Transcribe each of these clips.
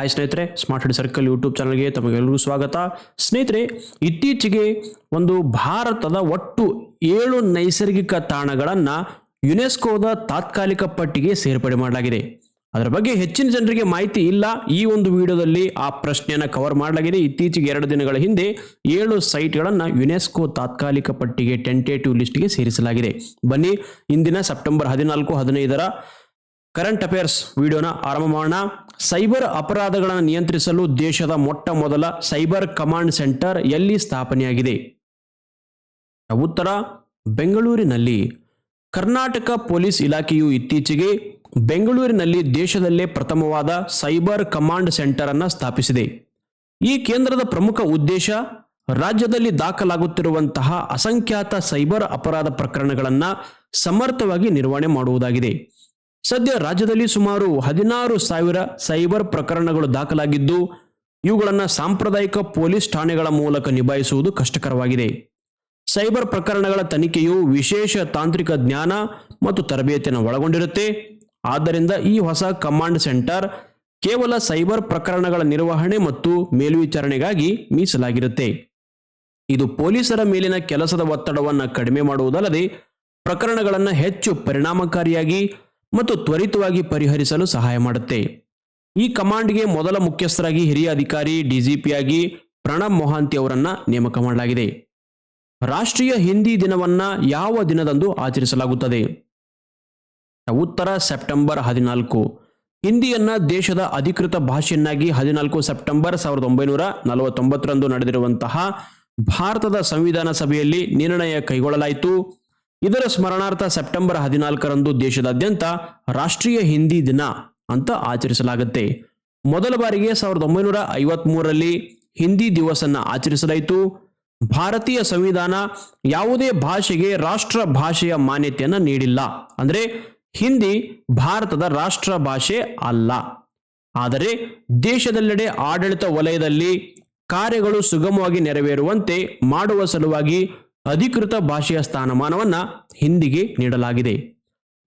Hi ಸ್ನೇಹಿತರೆ smart head circle YouTube ಚಾನಲ್ಗೆ ತಮಗೆಲ್ಲರಿಗೂ ಸ್ವಾಗತ. ಸ್ನೇಹಿತರೆ, ಇತ್ತೀಚೆಗೆ ಒಂದು ಭಾರತದ ಒಟ್ಟು ಏಳು ನೈಸರ್ಗಿಕ ತಾಣಗಳನ್ನು ಯುನೆಸ್ಕೋದ ತಾತ್ಕಾಲಿಕ ಪಟ್ಟಿಗೆ ಸೇರ್ಪಡೆ ಮಾಡಲಾಗಿದೆ. ಅದರ ಬಗ್ಗೆ ಹೆಚ್ಚಿನ ಜನರಿಗೆ ಮಾಹಿತಿ ಇಲ್ಲ. ಈ ಒಂದು ವಿಡಿಯೋದಲ್ಲಿ ಆ ಪ್ರಶ್ನೆಯನ್ನು ಕವರ್ ಮಾಡಲಾಗಿದೆ. ಇತ್ತೀಚೆಗೆ ಎರಡು ದಿನಗಳ ಹಿಂದೆ ಏಳು ಸೈಟ್ಗಳನ್ನು ಯುನೆಸ್ಕೋ ತಾತ್ಕಾಲಿಕ ಪಟ್ಟಿಗೆ ಟೆಂಟೇಟಿವ್ ಲಿಸ್ಟ್ಗೆ ಸೇರಿಸಲಾಗಿದೆ. ಬನ್ನಿ, ಇಂದಿನ ಸೆಪ್ಟೆಂಬರ್ ಹದಿನಾಲ್ಕು, ಹದಿನೈದರ ಕರೆಂಟ್ ಅಫೇರ್ಸ್ ವಿಡಿಯೋನ ಆರಂಭ ಮಾಡೋಣ. ಸೈಬರ್ ಅಪರಾಧಗಳನ್ನು ನಿಯಂತ್ರಿಸಲು ದೇಶದ ಮೊಟ್ಟ ಮೊದಲ ಸೈಬರ್ ಕಮಾಂಡ್ ಸೆಂಟರ್ ಎಲ್ಲಿ ಸ್ಥಾಪನೆಯಾಗಿದೆ? ಉತ್ತರ, ಬೆಂಗಳೂರಿನಲ್ಲಿ. ಕರ್ನಾಟಕ ಪೊಲೀಸ್ ಇಲಾಖೆಯು ಇತ್ತೀಚೆಗೆ ಬೆಂಗಳೂರಿನಲ್ಲಿ ದೇಶದಲ್ಲೇ ಪ್ರಥಮವಾದ ಸೈಬರ್ ಕಮಾಂಡ್ ಸೆಂಟರ್ ಅನ್ನು ಸ್ಥಾಪಿಸಿದೆ. ಈ ಕೇಂದ್ರದ ಪ್ರಮುಖ ಉದ್ದೇಶ ರಾಜ್ಯದಲ್ಲಿ ದಾಖಲಾಗುತ್ತಿರುವಂತಹ ಅಸಂಖ್ಯಾತ ಸೈಬರ್ ಅಪರಾಧ ಪ್ರಕರಣಗಳನ್ನು ಸಮರ್ಥವಾಗಿ ನಿರ್ವಹಣೆ ಮಾಡುವುದಾಗಿದೆ. ಸದ್ಯ ರಾಜ್ಯದಲ್ಲಿ ಸುಮಾರು ಹದಿನಾರು ಸಾವಿರ ಸೈಬರ್ ಪ್ರಕರಣಗಳು ದಾಖಲಾಗಿದ್ದು, ಇವುಗಳನ್ನು ಸಾಂಪ್ರದಾಯಿಕ ಪೊಲೀಸ್ ಠಾಣೆಗಳ ಮೂಲಕ ನಿಭಾಯಿಸುವುದು ಕಷ್ಟಕರವಾಗಿದೆ. ಸೈಬರ್ ಪ್ರಕರಣಗಳ ತನಿಖೆಯು ವಿಶೇಷ ತಾಂತ್ರಿಕ ಜ್ಞಾನ ಮತ್ತು ತರಬೇತಿಯನ್ನು ಒಳಗೊಂಡಿರುತ್ತೆ. ಆದ್ದರಿಂದ ಈ ಹೊಸ ಕಮಾಂಡ್ ಸೆಂಟರ್ ಕೇವಲ ಸೈಬರ್ ಪ್ರಕರಣಗಳ ನಿರ್ವಹಣೆ ಮತ್ತು ಮೇಲ್ವಿಚಾರಣೆಗಾಗಿ ಮೀಸಲಾಗಿರುತ್ತೆ. ಇದು ಪೊಲೀಸರ ಮೇಲಿನ ಕೆಲಸದ ಒತ್ತಡವನ್ನು ಕಡಿಮೆ ಮಾಡುವುದಲ್ಲದೆ, ಪ್ರಕರಣಗಳನ್ನು ಹೆಚ್ಚು ಪರಿಣಾಮಕಾರಿಯಾಗಿ ಮತ್ತು ತ್ವರಿತವಾಗಿ ಪರಿಹರಿಸಲು ಸಹಾಯ ಮಾಡುತ್ತೆ. ಈ ಕಮಾಂಡ್ಗೆ ಮೊದಲ ಮುಖ್ಯಸ್ಥರಾಗಿ ಹಿರಿಯ ಅಧಿಕಾರಿ ಡಿಜಿಪಿಯಾಗಿ ಪ್ರಣಬ್ ಮೊಹಾಂತಿ ಅವರನ್ನ ನೇಮಕ ಮಾಡಲಾಗಿದೆ. ರಾಷ್ಟ್ರೀಯ ಹಿಂದಿ ದಿನವನ್ನ ಯಾವ ದಿನದಂದು ಆಚರಿಸಲಾಗುತ್ತದೆ? ಉತ್ತರ ಸೆಪ್ಟೆಂಬರ್ ಹದಿನಾಲ್ಕು. ಹಿಂದಿಯನ್ನ ದೇಶದ ಅಧಿಕೃತ ಭಾಷೆಯನ್ನಾಗಿ ಹದಿನಾಲ್ಕು ಸೆಪ್ಟೆಂಬರ್ ಸಾವಿರದ ಒಂಬೈನೂರ ನಲವತ್ತೊಂಬತ್ತರಂದು ನಡೆದಿರುವಂತಹ ಭಾರತದ ಸಂವಿಧಾನ ಸಭೆಯಲ್ಲಿ ನಿರ್ಣಯ ಕೈಗೊಳ್ಳಲಾಯಿತು. ಇದರ ಸ್ಮರಣಾರ್ಥ ಸೆಪ್ಟೆಂಬರ್ ಹದಿನಾಲ್ಕರಂದು ದೇಶದಾದ್ಯಂತ ರಾಷ್ಟ್ರೀಯ ಹಿಂದಿ ದಿನ ಅಂತ ಆಚರಿಸಲಾಗುತ್ತೆ. ಮೊದಲ ಬಾರಿಗೆ ಸಾವಿರದ ಒಂಬೈನೂರ ಐವತ್ಮೂರರಲ್ಲಿ ಹಿಂದಿ ದಿವಸನ್ನ ಆಚರಿಸಲಾಯಿತು. ಭಾರತೀಯ ಸಂವಿಧಾನ ಯಾವುದೇ ಭಾಷೆಗೆ ರಾಷ್ಟ್ರ ಭಾಷೆಯ ಮಾನ್ಯತೆಯನ್ನು ನೀಡಿಲ್ಲ. ಅಂದ್ರೆ ಹಿಂದಿ ಭಾರತದ ರಾಷ್ಟ್ರ ಭಾಷೆ ಅಲ್ಲ. ಆದರೆ ದೇಶದೆಲ್ಲೆಡೆ ಆಡಳಿತ ವಲಯದಲ್ಲಿ ಕಾರ್ಯಗಳು ಸುಗಮವಾಗಿ ನೆರವೇರುವಂತೆ ಮಾಡುವ ಸಲುವಾಗಿ ಅಧಿಕೃತ ಭಾಷೆಯ ಸ್ಥಾನಮಾನವನ್ನ ಹಿಂದಿಗೆ ನೀಡಲಾಗಿದೆ.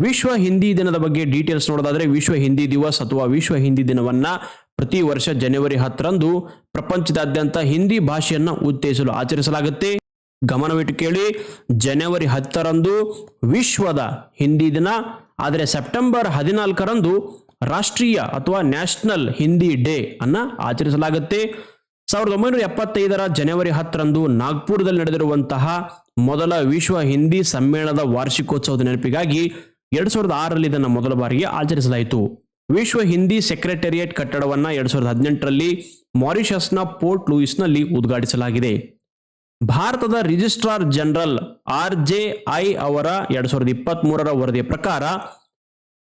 ವಿಶ್ವ ಹಿಂದಿ ದಿನದ ಬಗ್ಗೆ ಡೀಟೇಲ್ಸ್ ನೋಡೋದಾದ್ರೆ ವಿಶ್ವ ಹಿಂದಿ ದಿವಸ್ ಅಥವಾ ವಿಶ್ವ ಹಿಂದಿ ದಿನವನ್ನ ಪ್ರತಿ ವರ್ಷ ಜನವರಿ ಹತ್ತರಂದು ಪ್ರಪಂಚದಾದ್ಯಂತ ಹಿಂದಿ ಭಾಷೆಯನ್ನ ಉತ್ತೇಜಿಸಲು ಆಚರಿಸಲಾಗುತ್ತೆ. ಗಮನವಿಟ್ಟು ಕೇಳಿ, ಜನವರಿ ಹತ್ತರಂದು ವಿಶ್ವದ ಹಿಂದಿ ದಿನ, ಆದರೆ ಸೆಪ್ಟೆಂಬರ್ ಹದಿನಾಲ್ಕರಂದು ರಾಷ್ಟ್ರೀಯ ಅಥವಾ ನ್ಯಾಷನಲ್ ಹಿಂದಿ ಡೇ ಅನ್ನ ಆಚರಿಸಲಾಗುತ್ತೆ. ಸಾವಿರದ ಒಂಬೈನೂರ ಎಪ್ಪತ್ತೈದರ ಜನವರಿ ಹತ್ತರಂದು ನಾಗ್ಪುರದಲ್ಲಿ ನಡೆದಿರುವಂತಹ ಮೊದಲ ವಿಶ್ವ ಹಿಂದಿ ಸಮ್ಮೇಳನದ ವಾರ್ಷಿಕೋತ್ಸವದ ನೆನಪಿಗಾಗಿ ಎರಡ್ ಸಾವಿರದ ಆರರಲ್ಲಿ ಇದನ್ನು ಮೊದಲ ಬಾರಿಗೆ ಆಚರಿಸಲಾಯಿತು. ವಿಶ್ವ ಹಿಂದಿ ಸೆಕ್ರೆಟರಿಯೇಟ್ ಕಟ್ಟಡವನ್ನ ಎರಡ್ ಸಾವಿರದ ಹದಿನೆಂಟರಲ್ಲಿ ಮಾರಿಷಸ್ನ ಪೋರ್ಟ್ ಲೂಯಿಸ್ನಲ್ಲಿ ಉದ್ಘಾಟಿಸಲಾಗಿದೆ. ಭಾರತದ registrar general R J I ಅವರ ಎರಡ್ ಸಾವಿರದ ಇಪ್ಪತ್ತ್ ಮೂರರ ವರದಿಯ ಪ್ರಕಾರ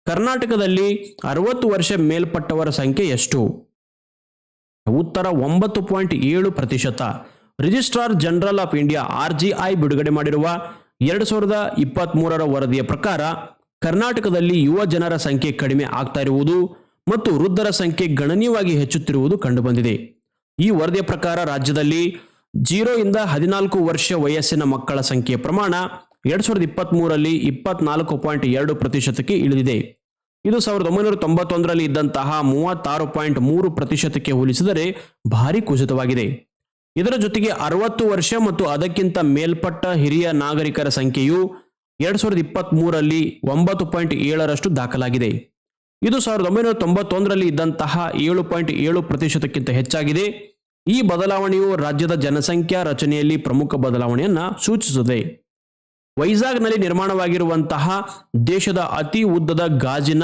ಕರ್ನಾಟಕದಲ್ಲಿ ಅರವತ್ತು ವರ್ಷ ಮೇಲ್ಪಟ್ಟವರ ಸಂಖ್ಯೆ ಎಷ್ಟು? ಉತ್ತರ ಒಂಬತ್ತು ಪಾಯಿಂಟ್ ಏಳು ಪ್ರತಿಶತ. Registrar general of India R G ಬಿಡುಗಡೆ ಮಾಡಿರುವ ಎರಡು ಸಾವಿರದ ಇಪ್ಪತ್ತ್ ಮೂರರ ವರದಿಯ ಪ್ರಕಾರ ಕರ್ನಾಟಕದಲ್ಲಿ ಯುವ ಜನರ ಸಂಖ್ಯೆ ಕಡಿಮೆ ಆಗ್ತಾ ಇರುವುದು ಮತ್ತು ವೃದ್ಧರ ಸಂಖ್ಯೆ ಗಣನೀಯವಾಗಿ ಹೆಚ್ಚುತ್ತಿರುವುದು ಕಂಡುಬಂದಿದೆ. ಈ ವರದಿಯ ಪ್ರಕಾರ ರಾಜ್ಯದಲ್ಲಿ ಜೀರೋ ಇಂದ ಹದಿನಾಲ್ಕು ವರ್ಷ ವಯಸ್ಸಿನ ಮಕ್ಕಳ ಸಂಖ್ಯೆಯ ಪ್ರಮಾಣ ಎರಡ್ ಸಾವಿರದ ಇಪ್ಪತ್ತ್ ಮೂರರಲ್ಲಿ ಇಪ್ಪತ್ನಾಲ್ಕು ಪಾಯಿಂಟ್ ಎರಡು ಪ್ರತಿಶತಕ್ಕೆ ಇಳಿದಿದೆ. ಇದು ಸಾವಿರದ ಒಂಬೈನೂರ ತೊಂಬತ್ತೊಂದರಲ್ಲಿ ಇದ್ದಂತಹ ಮೂವತ್ತಾರು ಪಾಯಿಂಟ್ ಮೂರು ಪ್ರತಿಶತಕ್ಕೆ ಹೋಲಿಸಿದರೆ ಭಾರಿ ಕುಸಿತವಾಗಿದೆ. ಇದರ ಜೊತೆಗೆ ಅರವತ್ತು ವರ್ಷ ಮತ್ತು ಅದಕ್ಕಿಂತ ಮೇಲ್ಪಟ್ಟ ಹಿರಿಯ ನಾಗರಿಕರ ಸಂಖ್ಯೆಯು ಎರಡ್ ಸಾವಿರದ ಇಪ್ಪತ್ತ್ ಮೂರರಲ್ಲಿ ಒಂಬತ್ತು ಪಾಯಿಂಟ್ ಏಳರಷ್ಟು ದಾಖಲಾಗಿದೆ. ಇದು ಸಾವಿರದ ಒಂಬೈನೂರ ತೊಂಬತ್ತೊಂದರಲ್ಲಿ ಇದ್ದಂತಹ ಏಳು ಪಾಯಿಂಟ್ ಏಳು ಪ್ರತಿಶತಕ್ಕಿಂತ ಹೆಚ್ಚಾಗಿದೆ. ಈ ಬದಲಾವಣೆಯು ರಾಜ್ಯದ ಜನಸಂಖ್ಯಾ ರಚನೆಯಲ್ಲಿ ಪ್ರಮುಖ ಬದಲಾವಣೆಯನ್ನು ಸೂಚಿಸುತ್ತದೆ. ವೈಜಾಗ್ನಲ್ಲಿ ನಿರ್ಮಾಣವಾಗಿರುವಂತಹ ದೇಶದ ಅತಿ ಉದ್ದದ ಗಾಜಿನ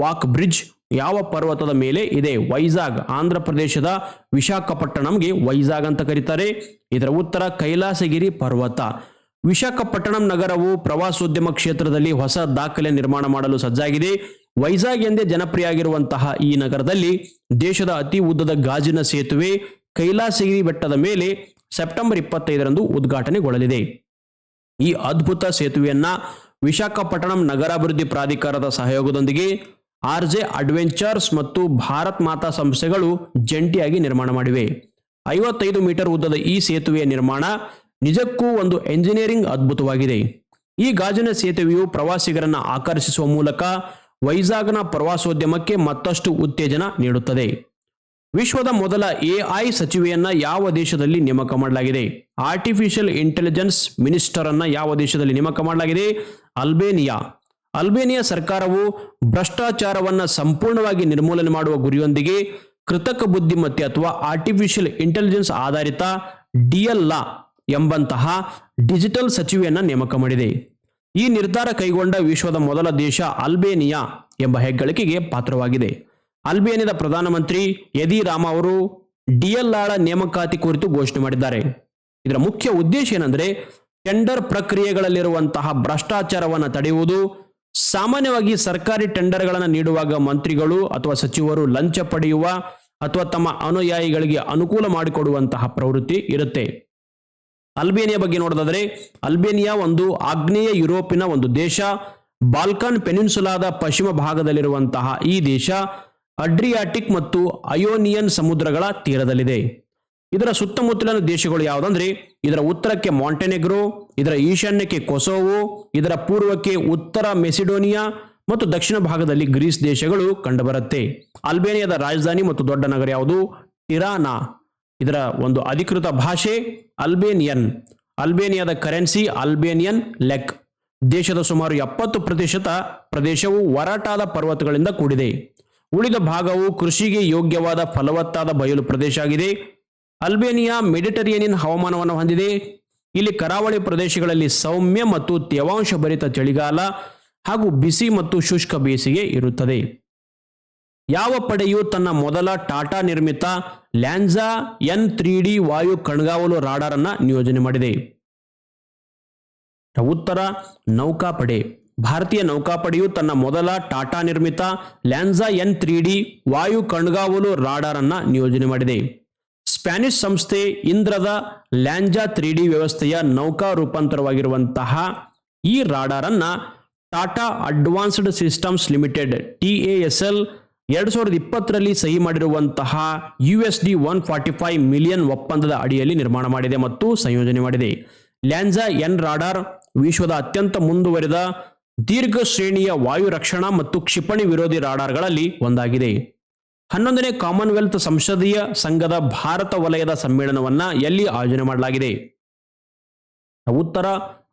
ವಾಕ್ ಬ್ರಿಡ್ಜ್ ಯಾವ ಪರ್ವತದ ಮೇಲೆ ಇದೆ? ವೈಜಾಗ್, ಆಂಧ್ರ ಪ್ರದೇಶದ ವಿಶಾಖಪಟ್ಟಣಂಗೆ ವೈಜಾಗ್ ಅಂತ ಕರೀತಾರೆ. ಇದರ ಉತ್ತರ ಕೈಲಾಸಗಿರಿ ಪರ್ವತ. ವಿಶಾಖಪಟ್ಟಣಂ ನಗರವು ಪ್ರವಾಸೋದ್ಯಮ ಕ್ಷೇತ್ರದಲ್ಲಿ ಹೊಸ ದಾಖಲೆ ನಿರ್ಮಾಣ ಮಾಡಲು ಸಜ್ಜಾಗಿದೆ. ವೈಜಾಗ್ ಎಂದೇ ಜನಪ್ರಿಯ ಆಗಿರುವಂತಹ ಈ ನಗರದಲ್ಲಿ ದೇಶದ ಅತಿ ಉದ್ದದ ಗಾಜಿನ ಸೇತುವೆ ಕೈಲಾಸಗಿರಿ ಬೆಟ್ಟದ ಮೇಲೆ ಸೆಪ್ಟೆಂಬರ್ ಇಪ್ಪತ್ತೈದರಂದು ಉದ್ಘಾಟನೆಗೊಳ್ಳಲಿದೆ. ಈ ಅದ್ಭುತ ಸೇತುವೆಯನ್ನ ವಿಶಾಖಪಟ್ಟಣಂ ನಗರಾಭಿವೃದ್ಧಿ ಪ್ರಾಧಿಕಾರದ ಸಹಯೋಗದೊಂದಿಗೆ ಆರ್ಜೆ ಅಡ್ವೆಂಚರ್ಸ್ ಮತ್ತು ಭಾರತ್ ಮಾತಾ ಸಂಸ್ಥೆಗಳು ಜಂಟಿಯಾಗಿ ನಿರ್ಮಾಣ ಮಾಡಿವೆ. ಐವತ್ತೈದು ಮೀಟರ್ ಉದ್ದದ ಈ ಸೇತುವೆಯ ನಿರ್ಮಾಣ ನಿಜಕ್ಕೂ ಒಂದು ಎಂಜಿನಿಯರಿಂಗ್ ಅದ್ಭುತವಾಗಿದೆ. ಈ ಗಾಜಿನ ಸೇತುವೆಯು ಪ್ರವಾಸಿಗರನ್ನ ಆಕರ್ಷಿಸುವ ಮೂಲಕ ವೈಜಾಗ್ನ ಪ್ರವಾಸೋದ್ಯಮಕ್ಕೆ ಮತ್ತಷ್ಟು ಉತ್ತೇಜನ ನೀಡುತ್ತದೆ. ವಿಶ್ವದ ಮೊದಲ ಎಐ ಸಚಿವೆಯನ್ನ ಯಾವ ದೇಶದಲ್ಲಿ ನೇಮಕ ಮಾಡಲಾಗಿದೆ? ಆರ್ಟಿಫಿಷಿಯಲ್ ಇಂಟೆಲಿಜೆನ್ಸ್ ಮಿನಿಸ್ಟರ್ ಅನ್ನ ಯಾವ ದೇಶದಲ್ಲಿ ನೇಮಕ ಮಾಡಲಾಗಿದೆ? ಅಲ್ಬೇನಿಯಾ. ಅಲ್ಬೇನಿಯಾ ಸರ್ಕಾರವು ಭ್ರಷ್ಟಾಚಾರವನ್ನ ಸಂಪೂರ್ಣವಾಗಿ ನಿರ್ಮೂಲನೆ ಮಾಡುವ ಗುರಿಯೊಂದಿಗೆ ಕೃತಕ ಬುದ್ಧಿಮತ್ತೆ ಅಥವಾ ಆರ್ಟಿಫಿಷಿಯಲ್ ಇಂಟೆಲಿಜೆನ್ಸ್ ಆಧಾರಿತ ಡಿಎಲ್ಲಾ ಎಂಬಂತಹ ಡಿಜಿಟಲ್ ಸಚಿವೆಯನ್ನ ನೇಮಕ ಮಾಡಿದೆ. ಈ ನಿರ್ಧಾರ ಕೈಗೊಂಡ ವಿಶ್ವದ ಮೊದಲ ದೇಶ ಅಲ್ಬೇನಿಯಾ ಎಂಬ ಹೆಗ್ಗಳಿಕೆಗೆ ಪಾತ್ರವಾಗಿದೆ. ಅಲ್ಬೇನಿಯಾದ ಪ್ರಧಾನಮಂತ್ರಿ ಯದಿರಾಮ ಅವರು ಡಿಎಲ್ಆಳ ನೇಮಕಾತಿ ಕುರಿತು ಘೋಷಣೆ ಮಾಡಿದ್ದಾರೆ. ಇದರ ಮುಖ್ಯ ಉದ್ದೇಶ ಏನಂದ್ರೆ ಟೆಂಡರ್ ಪ್ರಕ್ರಿಯೆಗಳಲ್ಲಿರುವಂತಹ ಭ್ರಷ್ಟಾಚಾರವನ್ನು ತಡೆಯುವುದು. ಸಾಮಾನ್ಯವಾಗಿ ಸರ್ಕಾರಿ ಟೆಂಡರ್ಗಳನ್ನು ನೀಡುವಾಗ ಮಂತ್ರಿಗಳು ಅಥವಾ ಸಚಿವರು ಲಂಚ ಪಡೆಯುವ ಅಥವಾ ತಮ್ಮ ಅನುಯಾಯಿಗಳಿಗೆ ಅನುಕೂಲ ಮಾಡಿಕೊಡುವಂತಹ ಪ್ರವೃತ್ತಿ ಇರುತ್ತೆ. ಅಲ್ಬೇನಿಯಾ ಬಗ್ಗೆ ನೋಡೋದಾದ್ರೆ ಅಲ್ಬೇನಿಯಾ ಒಂದು ಆಗ್ನೇಯ ಯುರೋಪಿನ ಒಂದು ದೇಶ. ಬಾಲ್ಕನ್ ಪೆನಿನ್ಸುಲಾದ ಪಶ್ಚಿಮ ಭಾಗದಲ್ಲಿರುವಂತಹ ಈ ದೇಶ ಅಡ್ರಿಯಾಟಿಕ್ ಮತ್ತು ಅಯೋನಿಯನ್ ಸಮುದ್ರಗಳ ತೀರದಲ್ಲಿದೆ. ಇದರ ಸುತ್ತಮುತ್ತಲಿನ ದೇಶಗಳು ಯಾವುದಂದ್ರೆ? ಇದರ ಉತ್ತರಕ್ಕೆ ಮಾಂಟೆನೆಗ್ರೋ, ಇದರ ಈಶಾನ್ಯಕ್ಕೆ ಕೊಸೋವು, ಇದರ ಪೂರ್ವಕ್ಕೆ ಉತ್ತರ ಮೆಸಿಡೋನಿಯಾ ಮತ್ತು ದಕ್ಷಿಣ ಭಾಗದಲ್ಲಿ ಗ್ರೀಸ್ ದೇಶಗಳು ಕಂಡುಬರುತ್ತೆ. ಅಲ್ಬೇನಿಯಾದ ರಾಜಧಾನಿ ಮತ್ತು ದೊಡ್ಡ ನಗರ ಯಾವುದು? ಟಿರಾನಾ ಇದರ ಒಂದು ಅಧಿಕೃತ ಭಾಷೆ, ಅಲ್ಬೇನಿಯನ್. ಅಲ್ಬೇನಿಯಾದ ಕರೆನ್ಸಿ, ಅಲ್ಬೇನಿಯನ್ ಲೆಕ್. ದೇಶದ ಸುಮಾರು ಎಪ್ಪತ್ತು ಪ್ರತಿಶತ ಪ್ರದೇಶವು ಒರಟಾದ ಪರ್ವತಗಳಿಂದ ಕೂಡಿದೆ. ಉಳಿದ ಭಾಗವು ಕೃಷಿಗೆ ಯೋಗ್ಯವಾದ ಫಲವತ್ತಾದ ಬಯಲು ಪ್ರದೇಶ ಆಗಿದೆ ಅಲ್ಬೇನಿಯಾ ಮೆಡಿಟರೇನಿಯನ್ ಹವಾಮಾನವನ್ನು ಹೊಂದಿದೆ. ಇಲ್ಲಿ ಕರಾವಳಿ ಪ್ರದೇಶಗಳಲ್ಲಿ ಸೌಮ್ಯ ಮತ್ತು ತೇವಾಂಶ ಭರಿತ ಚಳಿಗಾಲ ಹಾಗೂ ಬಿಸಿ ಮತ್ತು ಶುಷ್ಕ ಬೇಸಿಗೆ ಇರುತ್ತದೆ. ಯಾವ ಪಡೆಯು ತನ್ನ ಮೊದಲ ಟಾಟಾ ನಿರ್ಮಿತ ಲ್ಯಾನ್ಸಾ ಎನ್ ತ್ರೀ ಡಿ ವಾಯು ಕಣ್ಗಾವಲು ರಾಡಾರ್ ಅನ್ನ ನಿಯೋಜನೆ ಮಾಡಿದೆ. ಉತ್ತರ ನೌಕಾಪಡೆ. ಭಾರತೀಯ ನೌಕಾಪಡೆಯು ತನ್ನ ಮೊದಲ ಟಾಟಾ ನಿರ್ಮಿತ ಲ್ಯಾನ್ಸಾ ಎನ್ ತ್ರೀ ಡಿ ವಾಯು ಕಣ್ಗಾವಲು ರಾಡಾರ್ ಅನ್ನ ನಿಯೋಜನೆ ಮಾಡಿದೆ. ಸ್ಪ್ಯಾನಿಷ್ ಸಂಸ್ಥೆ ಇಂದ್ರದ ಲ್ಯಾಂಜಾ ತ್ರೀ ಡಿ ವ್ಯವಸ್ಥೆಯ ನೌಕಾ ರೂಪಾಂತರವಾಗಿರುವಂತಹ ಈ ರಾಡಾರ್ ಅನ್ನ Tata advanced systems limited, T S L, ಎರಡು ಸಾವಿರದ ಇಪ್ಪತ್ತರಲ್ಲಿ ಸಹಿ ಮಾಡಿರುವಂತಹ U S D one forty five million ಒಪ್ಪಂದದ ಅಡಿಯಲ್ಲಿ ನಿರ್ಮಾಣ ಮಾಡಿದೆ ಮತ್ತು ಸಂಯೋಜನೆ ಮಾಡಿದೆ. ಲ್ಯಾಂಜಾ ಎನ್ ರಾಡಾರ್ ವಿಶ್ವದ ಅತ್ಯಂತ ಮುಂದುವರಿದ ದೀರ್ಘ ಶ್ರೇಣಿಯ ವಾಯು ರಕ್ಷಣಾ ಮತ್ತು ಕ್ಷಿಪಣಿ ವಿರೋಧಿ ರಾಡಾರ್ಗಳಲ್ಲಿ ಒಂದಾಗಿದೆ. ಹನ್ನೊಂದನೇ ಕಾಮನ್ವೆಲ್ತ್ ಸಂಸದೀಯ ಸಂಘದ ಭಾರತ ವಲಯದ ಸಮ್ಮೇಳನವನ್ನ ಎಲ್ಲಿ ಆಯೋಜನೆ ಮಾಡಲಾಗಿದೆ? ಉತ್ತರ,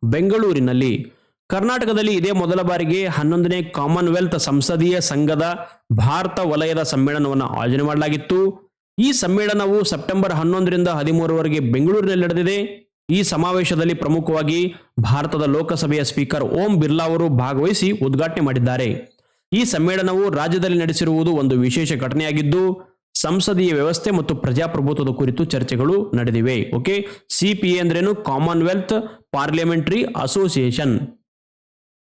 ಬೆಂಗಳೂರಿನಲ್ಲಿ. ಕರ್ನಾಟಕದಲ್ಲಿ ಇದೇ ಮೊದಲ ಬಾರಿಗೆ ಹನ್ನೊಂದನೇ ಕಾಮನ್ವೆಲ್ತ್ ಸಂಸದೀಯ ಸಂಘದ ಭಾರತ ವಲಯದ ಸಮ್ಮೇಳನವನ್ನು ಆಯೋಜನೆ ಮಾಡಲಾಗಿತ್ತು. ಈ ಸಮ್ಮೇಳನವು ಸೆಪ್ಟೆಂಬರ್ ಹನ್ನೊಂದರಿಂದ ಹದಿಮೂರವರೆಗೆ ಬೆಂಗಳೂರಿನಲ್ಲಿ ನಡೆದಿದೆ. ಈ ಸಮಾವೇಶದಲ್ಲಿ ಪ್ರಮುಖವಾಗಿ ಭಾರತದ ಲೋಕಸಭೆಯ ಸ್ಪೀಕರ್ ಓಂ ಬಿರ್ಲಾ ಅವರು ಭಾಗವಹಿಸಿ ಉದ್ಘಾಟನೆ ಮಾಡಿದ್ದಾರೆ. ಈ ಸಮ್ಮೇಳನವು ರಾಜ್ಯದಲ್ಲಿ ನಡೆಸಿರುವುದು ಒಂದು ವಿಶೇಷ ಘಟನೆಯಾಗಿದ್ದು, ಸಂಸದೀಯ ವ್ಯವಸ್ಥೆ ಮತ್ತು ಪ್ರಜಾಪ್ರಭುತ್ವದ ಕುರಿತು ಚರ್ಚೆಗಳು ನಡೆದಿವೆ. ಓಕೆ? ಸಿಪಿಎ ಅಂದ್ರೇನು? ಕಾಮನ್ವೆಲ್ತ್ ಪಾರ್ಲಿಮೆಂಟರಿ ಅಸೋಸಿಯೇಷನ್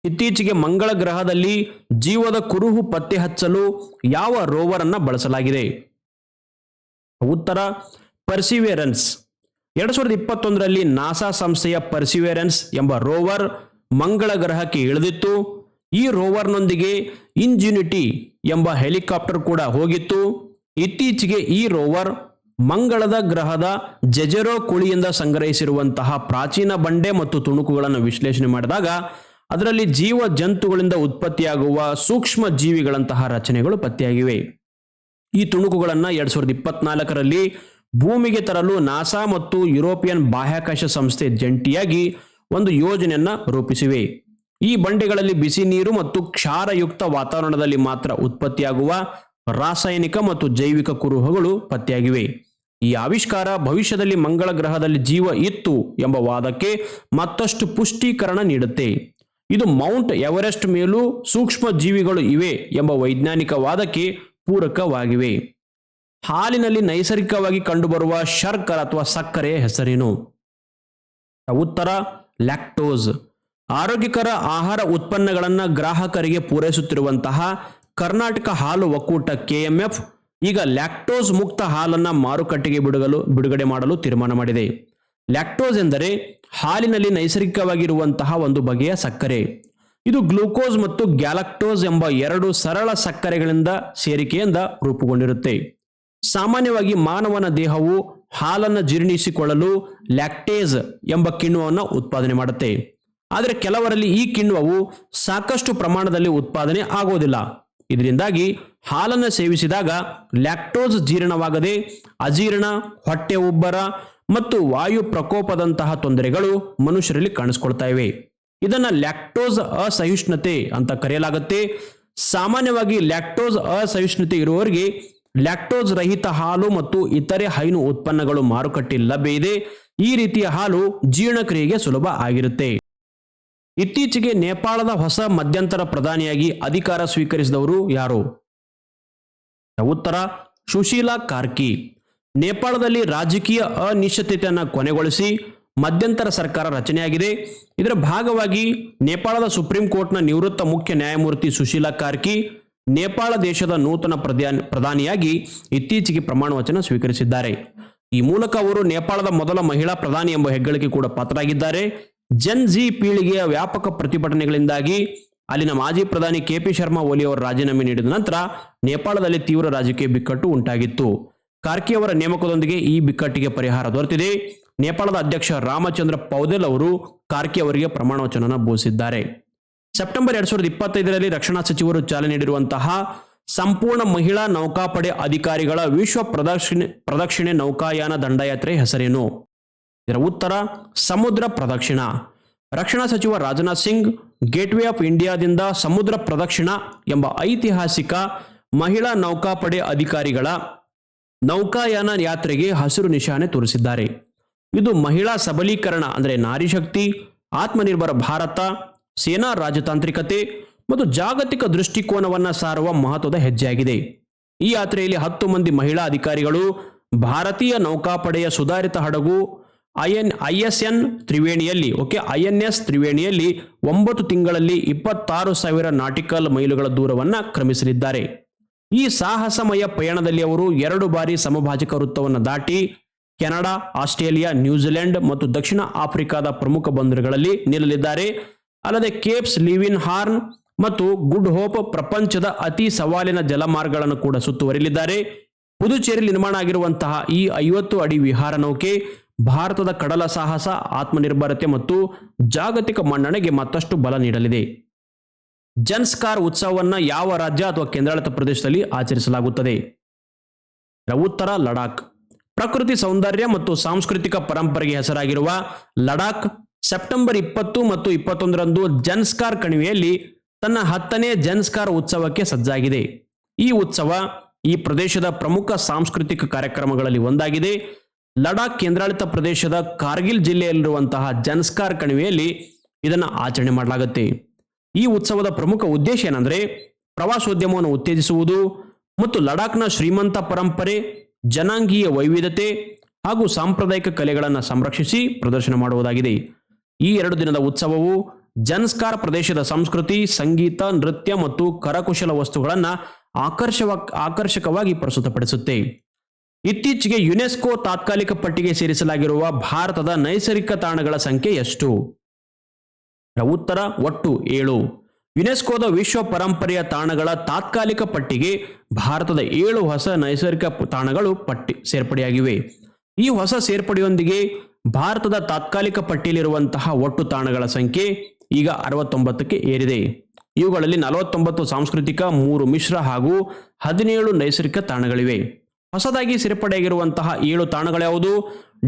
ಇತ್ತೀಚೆಗೆ ಮಂಗಳ ಗ್ರಹದಲ್ಲಿ ಜೀವದ ಕುರುಹು ಪತ್ತೆ ಹಚ್ಚಲು ಯಾವ ರೋವರ್ ಅನ್ನ ಬಳಸಲಾಗಿದೆ? ಉತ್ತರ ಪರ್ಸಿವೇರೆನ್ಸ್ ಎರಡ್ ಸಾವಿರದ ಇಪ್ಪತ್ತೊಂದರಲ್ಲಿ ನಾಸಾ ಸಂಸ್ಥೆಯ ಪರ್ಸಿವೇರೆನ್ಸ್ ಎಂಬ ರೋವರ್ ಮಂಗಳ ಗ್ರಹಕ್ಕೆ ಇಳಿದಿತ್ತು. ಈ ರೋವರ್ನೊಂದಿಗೆ ಇಂಜಿನಿಟಿ ಎಂಬ ಹೆಲಿಕಾಪ್ಟರ್ ಕೂಡ ಹೋಗಿತ್ತು. ಇತ್ತೀಚೆಗೆ ಈ ರೋವರ್ ಮಂಗಳದ ಗ್ರಹದ ಜಜರೋ ಕುಳಿಯಿಂದ ಸಂಗ್ರಹಿಸಿರುವಂತಹ ಪ್ರಾಚೀನ ಬಂಡೆ ಮತ್ತು ತುಣುಕುಗಳನ್ನು ವಿಶ್ಲೇಷಣೆ ಮಾಡಿದಾಗ ಅದರಲ್ಲಿ ಜೀವ ಜಂತುಗಳಿಂದ ಉತ್ಪತ್ತಿಯಾಗುವ ಸೂಕ್ಷ್ಮ ಜೀವಿಗಳಂತಹ ರಚನೆಗಳು ಪತ್ತೆಯಾಗಿವೆ. ಈ ತುಣುಕುಗಳನ್ನು ಎರಡ್ ಸಾವಿರದ ಇಪ್ಪತ್ನಾಲ್ಕರಲ್ಲಿ ಭೂಮಿಗೆ ತರಲು ನಾಸಾ ಮತ್ತು ಯುರೋಪಿಯನ್ ಬಾಹ್ಯಾಕಾಶ ಸಂಸ್ಥೆ ಜಂಟಿಯಾಗಿ ಒಂದು ಯೋಜನೆಯನ್ನು ರೂಪಿಸಿವೆ. ಈ ಬಂಡೆಗಳಲ್ಲಿ ಬಿಸಿ ನೀರು ಮತ್ತು ಕ್ಷಾರಯುಕ್ತ ವಾತಾವರಣದಲ್ಲಿ ಮಾತ್ರ ಉತ್ಪತ್ತಿಯಾಗುವ ರಾಸಾಯನಿಕ ಮತ್ತು ಜೈವಿಕ ಕುರುಹುಗಳು ಪತ್ತೆಯಾಗಿವೆ. ಈ ಆವಿಷ್ಕಾರ ಭವಿಷ್ಯದಲ್ಲಿ ಮಂಗಳ ಗ್ರಹದಲ್ಲಿ ಜೀವ ಇತ್ತು ಎಂಬ ವಾದಕ್ಕೆ ಮತ್ತಷ್ಟು ಪುಷ್ಟೀಕರಣ ನೀಡುತ್ತೆ. ಇದು ಮೌಂಟ್ ಎವರೆಸ್ಟ್ ಮೇಲೂ ಸೂಕ್ಷ್ಮ ಜೀವಿಗಳು ಇವೆ ಎಂಬ ವೈಜ್ಞಾನಿಕ ವಾದಕ್ಕೆ ಪೂರಕವಾಗಿವೆ. ಹಾಲಿನಲ್ಲಿ ನೈಸರ್ಗಿಕವಾಗಿ ಕಂಡುಬರುವ ಶರ್ಕರ ಅಥವಾ ಸಕ್ಕರೆಯ ಹೆಸರೇನು? ಉತ್ತರ, ಲ್ಯಾಕ್ಟೋಸ್. ಆರೋಗ್ಯಕರ ಆಹಾರ ಉತ್ಪನ್ನಗಳನ್ನು ಗ್ರಾಹಕರಿಗೆ ಪೂರೈಸುತ್ತಿರುವಂತಹ ಕರ್ನಾಟಕ ಹಾಲು ಒಕ್ಕೂಟ ಕೆಎಂಎಫ್ ಈಗ ಲ್ಯಾಕ್ಟೋಸ್ ಮುಕ್ತ ಹಾಲನ್ನ ಮಾರುಕಟ್ಟೆಗೆ ಬಿಡುಗಲು ಬಿಡುಗಡೆ ಮಾಡಲು ತೀರ್ಮಾನ ಮಾಡಿದೆ. ಲ್ಯಾಕ್ಟೋಸ್ ಎಂದರೆ ಹಾಲಿನಲ್ಲಿ ನೈಸರ್ಗಿಕವಾಗಿರುವಂತಹ ಒಂದು ಬಗೆಯ ಸಕ್ಕರೆ. ಇದು ಗ್ಲೂಕೋಸ್ ಮತ್ತು ಗ್ಯಾಲಕ್ಟೋಸ್ ಎಂಬ ಎರಡು ಸರಳ ಸಕ್ಕರೆಗಳಿಂದ ಸೇರಿಕೆಯಿಂದ ರೂಪುಗೊಂಡಿರುತ್ತೆ. ಸಾಮಾನ್ಯವಾಗಿ ಮಾನವನ ದೇಹವು ಹಾಲನ್ನು ಜೀರ್ಣಿಸಿಕೊಳ್ಳಲು ಲ್ಯಾಕ್ಟೇಸ್ ಎಂಬ ಕಿಣ್ವವನ್ನು ಉತ್ಪಾದನೆ ಮಾಡುತ್ತೆ. ಆದರೆ ಕೆಲವರಲ್ಲಿ ಈ ಕಿಣ್ವವು ಸಾಕಷ್ಟು ಪ್ರಮಾಣದಲ್ಲಿ ಉತ್ಪಾದನೆ ಆಗೋದಿಲ್ಲ. ಇದರಿಂದಾಗಿ ಹಾಲನ್ನು ಸೇವಿಸಿದಾಗ ಲ್ಯಾಕ್ಟೋಸ್ ಜೀರ್ಣವಾಗದೆ ಅಜೀರ್ಣ, ಹೊಟ್ಟೆ ಉಬ್ಬರ ಮತ್ತು ವಾಯು ಪ್ರಕೋಪದಂತಹ ತೊಂದರೆಗಳು ಮನುಷ್ಯರಲ್ಲಿ ಕಾಣಿಸ್ಕೊಳ್ತಾ ಇವೆ. ಇದನ್ನ ಲ್ಯಾಕ್ಟೋಸ್ ಅಸಹಿಷ್ಣುತೆ ಅಂತ ಕರೆಯಲಾಗುತ್ತೆ. ಸಾಮಾನ್ಯವಾಗಿ ಲ್ಯಾಕ್ಟೋಸ್ ಅಸಹಿಷ್ಣುತೆ ಇರುವವರಿಗೆ ಲ್ಯಾಕ್ಟೋಸ್ ರಹಿತ ಹಾಲು ಮತ್ತು ಇತರೆ ಹೈನು ಉತ್ಪನ್ನಗಳು ಮಾರುಕಟ್ಟೆ ಲಭ್ಯ ಇದೆ. ಈ ರೀತಿಯ ಹಾಲು ಜೀರ್ಣಕ್ರಿಯೆಗೆ ಸುಲಭ ಆಗಿರುತ್ತೆ. ಇತ್ತೀಚೆಗೆ ನೇಪಾಳದ ಹೊಸ ಮಧ್ಯಂತರ ಪ್ರಧಾನಿಯಾಗಿ ಅಧಿಕಾರ ಸ್ವೀಕರಿಸಿದವರು ಯಾರು? ಉತ್ತರ, ಸುಶೀಲಾ ಕಾರ್ಕಿ. ನೇಪಾಳದಲ್ಲಿ ರಾಜಕೀಯ ಅನಿಶ್ಚಿತತೆಯನ್ನು ಕೊನೆಗೊಳಿಸಿ ಮಧ್ಯಂತರ ಸರ್ಕಾರ ರಚನೆಯಾಗಿದೆ. ಇದರ ಭಾಗವಾಗಿ ನೇಪಾಳದ ಸುಪ್ರೀಂ ಕೋರ್ಟ್ನ ನಿವೃತ್ತ ಮುಖ್ಯ ನ್ಯಾಯಮೂರ್ತಿ ಸುಶೀಲಾ ಕಾರ್ಕಿ ನೇಪಾಳ ದೇಶದ ನೂತನ ಪ್ರಧಾನಿ, ಪ್ರಧಾನಿಯಾಗಿ ಇತ್ತೀಚೆಗೆ ಪ್ರಮಾಣ ವಚನ ಸ್ವೀಕರಿಸಿದ್ದಾರೆ. ಈ ಮೂಲಕ ಅವರು ನೇಪಾಳದ ಮೊದಲ ಮಹಿಳಾ ಪ್ರಧಾನಿ ಎಂಬ ಹೆಗ್ಗಳಿಕೆ ಕೂಡ ಪಾತ್ರರಾಗಿದ್ದಾರೆ. ಜನ್ ಜಿ ಪೀಳಿಗೆಯ ವ್ಯಾಪಕ ಪ್ರತಿಭಟನೆಗಳಿಂದಾಗಿ ಅಲ್ಲಿನ ಮಾಜಿ ಪ್ರಧಾನಿ ಕೆ ಪಿ ಶರ್ಮಾ ಓಲಿ ಅವರು ರಾಜೀನಾಮೆ ನೀಡಿದ ನಂತರ ನೇಪಾಳದಲ್ಲಿ ತೀವ್ರ ರಾಜಕೀಯ ಬಿಕ್ಕಟ್ಟು ಉಂಟಾಗಿತ್ತು. ಕಾರ್ಕಿ ಅವರ ನೇಮಕದೊಂದಿಗೆ ಈ ಬಿಕ್ಕಟ್ಟಿಗೆ ಪರಿಹಾರ ದೊರೆತಿದೆ. ನೇಪಾಳದ ಅಧ್ಯಕ್ಷ ರಾಮಚಂದ್ರ ಪೌದೆಲ್ ಅವರು ಕಾರ್ಕಿ ಅವರಿಗೆ ಪ್ರಮಾಣ ವಚನ ಬೋಧಿಸಿದ್ದಾರೆ ಸೆಪ್ಟೆಂಬರ್ ಎರಡ್ ಸಾವಿರದ ಇಪ್ಪತ್ತೈದರಲ್ಲಿ ರಕ್ಷಣಾ ಸಚಿವರು ಚಾಲನೆ ನೀಡಿರುವಂತಹ ಸಂಪೂರ್ಣ ಮಹಿಳಾ ನೌಕಾಪಡೆ ಅಧಿಕಾರಿಗಳ ವಿಶ್ವ ಪ್ರದಕ್ಷಿಣೆ ಪ್ರದಕ್ಷಿಣೆ ನೌಕಾಯಾನ ದಂಡಯಾತ್ರೆ ಹೆಸರೇನು? ಇದರ ಉತ್ತರ ಸಮುದ್ರ ಪ್ರದಕ್ಷಿಣ. ರಕ್ಷಣಾ ಸಚಿವ ರಾಜನಾಥ್ ಸಿಂಗ್ ಗೇಟ್ವೇ ಆಫ್ ಇಂಡಿಯಾದಿಂದ ಸಮುದ್ರ ಪ್ರದಕ್ಷಿಣ ಎಂಬ ಐತಿಹಾಸಿಕ ಮಹಿಳಾ ನೌಕಾಪಡೆ ಅಧಿಕಾರಿಗಳ ನೌಕಾಯಾನ ಯಾತ್ರೆಗೆ ಹಸಿರು ನಿಶಾನೆ ತೋರಿಸಿದ್ದಾರೆ. ಇದು ಮಹಿಳಾ ಸಬಲೀಕರಣ ಅಂದರೆ ನಾರಿ ಶಕ್ತಿ, ಆತ್ಮನಿರ್ಭರ ಭಾರತ, ಸೇನಾ ರಾಜತಾಂತ್ರಿಕತೆ ಮತ್ತು ಜಾಗತಿಕ ದೃಷ್ಟಿಕೋನವನ್ನು ಸಾರುವ ಮಹತ್ವದ ಹೆಜ್ಜೆಯಾಗಿದೆ. ಈ ಯಾತ್ರೆಯಲ್ಲಿ ಹತ್ತು ಮಂದಿ ಮಹಿಳಾ ಅಧಿಕಾರಿಗಳು, ಭಾರತೀಯ ನೌಕಾಪಡೆಯ ಸುಧಾರಿತ ಹಡಗು ಐಎನ್ ಎನ್ ತ್ರಿವೇಣಿಯಲ್ಲಿ, ಓಕೆ ಐ ಎನ್ ಎಸ್ ತ್ರಿವೇಣಿಯಲ್ಲಿ ಒಂಬತ್ತು ತಿಂಗಳಲ್ಲಿ ಇಪ್ಪತ್ತಾರು ಸಾವಿರ ನಾಟಿಕಲ್ ಮೈಲುಗಳ ದೂರವನ್ನು ಕ್ರಮಿಸಲಿದ್ದಾರೆ. ಈ ಸಾಹಸಮಯ ಪಯಣದಲ್ಲಿ ಅವರು ಎರಡು ಬಾರಿ ಸಮಭಾಜಕ ವೃತ್ತವನ್ನು ದಾಟಿ ಕೆನಡಾ, ಆಸ್ಟ್ರೇಲಿಯಾ, ನ್ಯೂಜಿಲೆಂಡ್ ಮತ್ತು ದಕ್ಷಿಣ ಆಫ್ರಿಕಾದ ಪ್ರಮುಖ ಬಂದರುಗಳಲ್ಲಿ ನಿಲ್ಲಲಿದ್ದಾರೆ. ಅಲ್ಲದೆ ಕೇಪ್ಸ್, ಲಿವಿನ್ ಹಾರ್ನ್ ಮತ್ತು ಗುಡ್ ಹೋಪ್ ಪ್ರಪಂಚದ ಅತಿ ಸವಾಲಿನ ಜಲಮಾರ್ಗಗಳನ್ನು ಕೂಡ ಸುತ್ತುವರಿಲಿದ್ದಾರೆ ಪುದುಚೇರಿ ನಿರ್ಮಾಣ ಆಗಿರುವಂತಹ ಈ ಐವತ್ತು ಅಡಿ ವಿಹಾರ ನೌಕೆ ಭಾರತದ ಕಡಲ ಸಾಹಸ, ಆತ್ಮನಿರ್ಭರತೆ ಮತ್ತು ಜಾಗತಿಕ ಮನ್ನಣೆಗೆ ಮತ್ತಷ್ಟು ಬಲ ನೀಡಲಿದೆ. ಜನ್ಸ್ಕಾರ್ ಉತ್ಸವವನ್ನು ಯಾವ ರಾಜ್ಯ ಅಥವಾ ಕೇಂದ್ರಾಡಳಿತ ಪ್ರದೇಶದಲ್ಲಿ ಆಚರಿಸಲಾಗುತ್ತದೆ? ಉತ್ತರ ಲಡಾಖ್. ಪ್ರಕೃತಿ ಸೌಂದರ್ಯ ಮತ್ತು ಸಾಂಸ್ಕೃತಿಕ ಪರಂಪರೆಗೆ ಹೆಸರಾಗಿರುವ ಲಡಾಖ್, ಸೆಪ್ಟೆಂಬರ್ ಇಪ್ಪತ್ತು ಮತ್ತು ಇಪ್ಪತ್ತೊಂದರಂದು ಜನ್ಸ್ಕಾರ್ ಕಣಿವೆಯಲ್ಲಿ ತನ್ನ ಹತ್ತನೇ ಜನ್ಸ್ಕಾರ್ ಉತ್ಸವಕ್ಕೆ ಸಜ್ಜಾಗಿದೆ. ಈ ಉತ್ಸವ ಈ ಪ್ರದೇಶದ ಪ್ರಮುಖ ಸಾಂಸ್ಕೃತಿಕ ಕಾರ್ಯಕ್ರಮಗಳಲ್ಲಿ ಒಂದಾಗಿದೆ. ಲಡಾಖ್ ಕೇಂದ್ರಾಡಳಿತ ಪ್ರದೇಶದ ಕಾರ್ಗಿಲ್ ಜಿಲ್ಲೆಯಲ್ಲಿರುವಂತಹ ಜನ್ಸ್ಕಾರ್ ಕಣಿವೆಯಲ್ಲಿ ಇದನ್ನು ಆಚರಣೆ ಮಾಡಲಾಗುತ್ತೆ. ಈ ಉತ್ಸವದ ಪ್ರಮುಖ ಉದ್ದೇಶ ಏನಂದ್ರೆ ಪ್ರವಾಸೋದ್ಯಮವನ್ನು ಉತ್ತೇಜಿಸುವುದು ಮತ್ತು ಲಡಾಖ್ನ ಶ್ರೀಮಂತ ಪರಂಪರೆ, ಜನಾಂಗೀಯ ವೈವಿಧ್ಯತೆ ಹಾಗೂ ಸಾಂಪ್ರದಾಯಿಕ ಕಲೆಗಳನ್ನು ಸಂರಕ್ಷಿಸಿ ಪ್ರದರ್ಶನ ಮಾಡುವುದಾಗಿದೆ. ಈ ಎರಡು ದಿನದ ಉತ್ಸವವು ಜನ್ಸ್ಕಾರ್ ಪ್ರದೇಶದ ಸಂಸ್ಕೃತಿ, ಸಂಗೀತ, ನೃತ್ಯ ಮತ್ತು ಕರಕುಶಲ ವಸ್ತುಗಳನ್ನು ಆಕರ್ಷವ, ಆಕರ್ಷಕವಾಗಿ ಪ್ರಸ್ತುತಪಡಿಸುತ್ತೆ. ಇತ್ತೀಚೆಗೆ ಯುನೆಸ್ಕೋ ತಾತ್ಕಾಲಿಕ ಪಟ್ಟಿಗೆ ಸೇರಿಸಲಾಗಿರುವ ಭಾರತದ ನೈಸರ್ಗಿಕ ತಾಣಗಳ ಸಂಖ್ಯೆ ಎಷ್ಟು? ಉತ್ತರ, ಒಟ್ಟು ಏಳು. ಯುನೆಸ್ಕೋದ ವಿಶ್ವ ಪರಂಪರೆಯ ತಾಣಗಳ ತಾತ್ಕಾಲಿಕ ಪಟ್ಟಿಗೆ ಭಾರತದ ಏಳು ಹೊಸ ನೈಸರ್ಗಿಕ ತಾಣಗಳು ಪಟ್ಟಿ ಸೇರ್ಪಡೆಯಾಗಿವೆ. ಈ ಹೊಸ ಸೇರ್ಪಡೆಯೊಂದಿಗೆ ಭಾರತದ ತಾತ್ಕಾಲಿಕ ಪಟ್ಟಿಯಲ್ಲಿರುವಂತಹ ಒಟ್ಟು ತಾಣಗಳ ಸಂಖ್ಯೆ ಈಗ ಅರವತ್ತೊಂಬತ್ತಕ್ಕೆ ಏರಿದೆ. ಇವುಗಳಲ್ಲಿ ನಲವತ್ತೊಂಬತ್ತು ಸಾಂಸ್ಕೃತಿಕ, ಮೂರು ಮಿಶ್ರ ಹಾಗೂ ಹದಿನೇಳು ನೈಸರ್ಗಿಕ ತಾಣಗಳಿವೆ. ಹೊಸದಾಗಿ ಸೇರ್ಪಡೆಯಾಗಿರುವಂತಹ ಏಳು ತಾಣಗಳ್ಯಾವುದು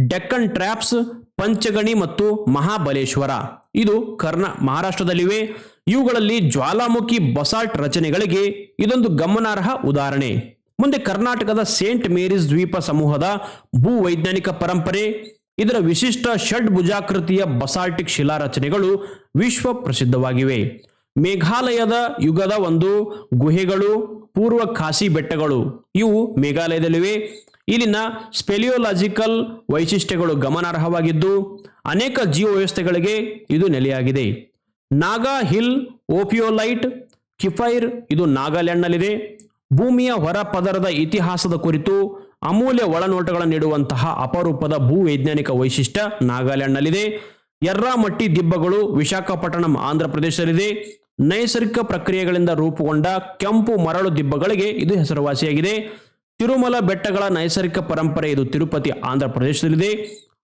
ಡೆಕ್ಕನ್ ಟ್ರ್ಯಾಪ್ಸ್, ಪಂಚಗಣಿ ಮತ್ತು ಮಹಾಬಲೇಶ್ವರ. ಇದು ಕರ್ನಾ, ಮಹಾರಾಷ್ಟ್ರದಲ್ಲಿವೆ. ಇವುಗಳಲ್ಲಿ ಜ್ವಾಲಾಮುಖಿ ಬಸಾಲ್ಟ್ ರಚನೆಗಳಿಗೆ ಇದೊಂದು ಗಮನಾರ್ಹ ಉದಾಹರಣೆ. ಮುಂದೆ ಕರ್ನಾಟಕದ ಸೇಂಟ್ ಮೇರಿಸ್ ದ್ವೀಪ ಸಮೂಹದ ಭೂ ವೈಜ್ಞಾನಿಕ ಪರಂಪರೆ, ಇದರ ವಿಶಿಷ್ಟ ಷಡ್ಭುಜಾಕೃತಿಯ ಬಸಾಲ್ಟಿಕ್ ಶಿಲಾ ರಚನೆಗಳು ವಿಶ್ವ ಪ್ರಸಿದ್ಧವಾಗಿವೆ ಮೇಘಾಲಯದ ಯುಗದ ಒಂದು ಗುಹೆಗಳು, ಪೂರ್ವ ಖಾಸಿ ಬೆಟ್ಟಗಳು. ಇವು ಮೇಘಾಲಯದಲ್ಲಿವೆ. ಇಲ್ಲಿನ ಸ್ಪೆಲಿಯೋಲಾಜಿಕಲ್ ವೈಶಿಷ್ಟ್ಯಗಳು ಗಮನಾರ್ಹವಾಗಿದ್ದು, ಅನೇಕ ಜೀವ ವ್ಯವಸ್ಥೆಗಳಿಗೆ ಇದು ನೆಲೆಯಾಗಿದೆ. ನಾಗಾ ಹಿಲ್ ಓಪಿಯೋಲೈಟ್ ಕಿಫೈರ್ ಇದು ನಾಗಾಲ್ಯಾಂಡ್ನಲ್ಲಿದೆ. ಭೂಮಿಯ ಹೊರ ಪದರದ ಇತಿಹಾಸದ ಕುರಿತು ಅಮೂಲ್ಯ ಒಳನೋಟಗಳನ್ನು ನೀಡುವಂತಹ ಅಪರೂಪದ ಭೂ ವೈಜ್ಞಾನಿಕ ವೈಶಿಷ್ಟ್ಯ ನಾಗಾಲ್ಯಾಂಡ್ನಲ್ಲಿದೆ. ಎರ್ರಾಮಟ್ಟಿ ದಿಬ್ಬಗಳು ವಿಶಾಖಪಟ್ಟಣಂ ಆಂಧ್ರ ಪ್ರದೇಶದಲ್ಲಿದೆ ನೈಸರ್ಗಿಕ ಪ್ರಕ್ರಿಯೆಗಳಿಂದ ರೂಪುಗೊಂಡ ಕೆಂಪು ಮರಳು ದಿಬ್ಬಗಳಿಗೆ ಇದು ಹೆಸರುವಾಸಿಯಾಗಿದೆ. ತಿರುಮಲ ಬೆಟ್ಟಗಳ ನೈಸರ್ಗಿಕ ಪರಂಪರೆ ಇದು ತಿರುಪತಿ ಆಂಧ್ರ ಪ್ರದೇಶದಲ್ಲಿದೆ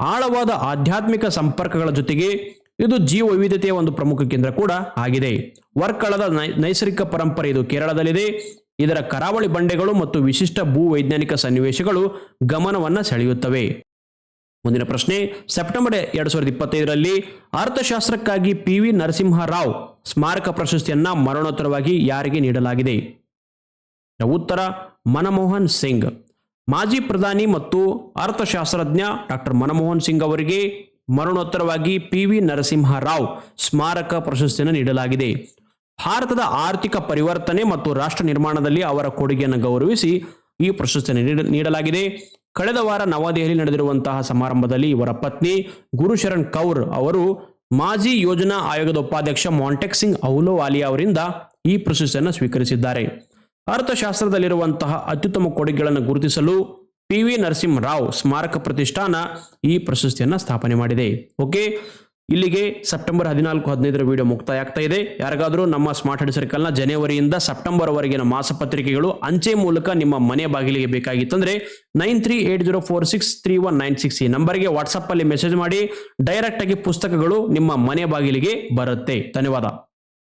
ಆಳವಾದ ಆಧ್ಯಾತ್ಮಿಕ ಸಂಪರ್ಕಗಳ ಜೊತೆಗೆ ಇದು ಜೀವ ವೈವಿಧ್ಯತೆಯ ಒಂದು ಪ್ರಮುಖ ಕೇಂದ್ರ ಕೂಡ ಆಗಿದೆ. ವರ್ಕಳದ ನೈಸರ್ಗಿಕ ಪರಂಪರೆ ಇದು ಕೇರಳದಲ್ಲಿದೆ. ಇದರ ಕರಾವಳಿ ಬಂಡೆಗಳು ಮತ್ತು ವಿಶಿಷ್ಟ ಭೂ ವೈಜ್ಞಾನಿಕ ಸನ್ನಿವೇಶಗಳು ಗಮನವನ್ನು ಸೆಳೆಯುತ್ತವೆ. ಮುಂದಿನ ಪ್ರಶ್ನೆ, ಸೆಪ್ಟೆಂಬರ್ ಎರಡು ಸಾವಿರದ ಇಪ್ಪತ್ತೈದರಲ್ಲಿ ಅರ್ಥಶಾಸ್ತ್ರಕ್ಕಾಗಿ ಪಿ ವಿ ನರಸಿಂಹರಾವ್ ಸ್ಮಾರಕ ಪ್ರಶಸ್ತಿಯನ್ನ ಮರಣೋತ್ತರವಾಗಿ ಯಾರಿಗೆ ನೀಡಲಾಗಿದೆ? ಉತ್ತರ, ಮನಮೋಹನ್ ಸಿಂಗ್. ಮಾಜಿ ಪ್ರಧಾನಿ ಮತ್ತು ಅರ್ಥಶಾಸ್ತ್ರಜ್ಞ ಡಾಕ್ಟರ್ ಮನಮೋಹನ್ ಸಿಂಗ್ ಅವರಿಗೆ ಮರಣೋತ್ತರವಾಗಿ ಪಿ ವಿ ನರಸಿಂಹರಾವ್ ಸ್ಮಾರಕ ಪ್ರಶಸ್ತಿಯನ್ನು ನೀಡಲಾಗಿದೆ. ಭಾರತದ ಆರ್ಥಿಕ ಪರಿವರ್ತನೆ ಮತ್ತು ರಾಷ್ಟ್ರ ನಿರ್ಮಾಣದಲ್ಲಿ ಅವರ ಕೊಡುಗೆಯನ್ನು ಗೌರವಿಸಿ ಈ ಪ್ರಶಸ್ತಿಯನ್ನು ನೀಡ- ನೀಡಲಾಗಿದೆ. ಕಳೆದ ವಾರ ನವದೆಹಲಿ ನಡೆದಿರುವಂತಹ ಸಮಾರಂಭದಲ್ಲಿ ಇವರ ಪತ್ನಿ ಗುರುಶರಣ್ ಕೌರ್ ಅವರು ಮಾಜಿ ಯೋಜನಾ ಆಯೋಗದ ಉಪಾಧ್ಯಕ್ಷ ಮಾಂಟೆಕ್ ಸಿಂಗ್ ಅಹುಲೋವಾಲಿಯಾ ಅವರಿಂದ ಈ ಪ್ರಶಸ್ತಿಯನ್ನು ಸ್ವೀಕರಿಸಿದ್ದಾರೆ. ಅರ್ಥಶಾಸ್ತ್ರದಲ್ಲಿರುವಂತಹ ಅತ್ಯುತ್ತಮ ಕೊಡುಗೆಗಳನ್ನು ಗುರುತಿಸಲು ಪಿ ವಿ ನರಸಿಂಹರಾವ್ ಸ್ಮಾರಕ ಪ್ರತಿಷ್ಠಾನ ಈ ಪ್ರಶಸ್ತಿಯನ್ನು ಸ್ಥಾಪನೆ ಮಾಡಿದೆ. ಓಕೆ? ಇಲ್ಲಿಗೆ ಸೆಪ್ಟೆಂಬರ್ ಹದಿನಾಲ್ಕು, ಹದಿನೈದರ ವಿಡಿಯೋ ಮುಕ್ತಾಯ ಆಗ್ತಾ ಇದೆ. ಯಾರಿಗಾದರೂ ನಮ್ಮ ಸ್ಮಾರ್ಟ್ ಹೆಡ್ ಸರ್ಕಲ್ನ ಜನವರಿಯಿಂದ ಸೆಪ್ಟೆಂಬರ್ ವರೆಗಿನ ಮಾಸಪತ್ರಿಕೆಗಳು ಅಂಚೆ ಮೂಲಕ ನಿಮ್ಮ ಮನೆ ಬಾಗಿಲಿಗೆ ಬೇಕಾಗಿತ್ತಂದ್ರೆ nine three eight zero four six three one nine six ಈ ನಂಬರ್ಗೆ ವಾಟ್ಸಪ್ಪಲ್ಲಿ ಮೆಸೇಜ್ ಮಾಡಿ ಡೈರೆಕ್ಟ್ ಆಗಿ ಪುಸ್ತಕಗಳು ನಿಮ್ಮ ಮನೆ ಬಾಗಿಲಿಗೆ ಬರುತ್ತೆ. ಧನ್ಯವಾದ.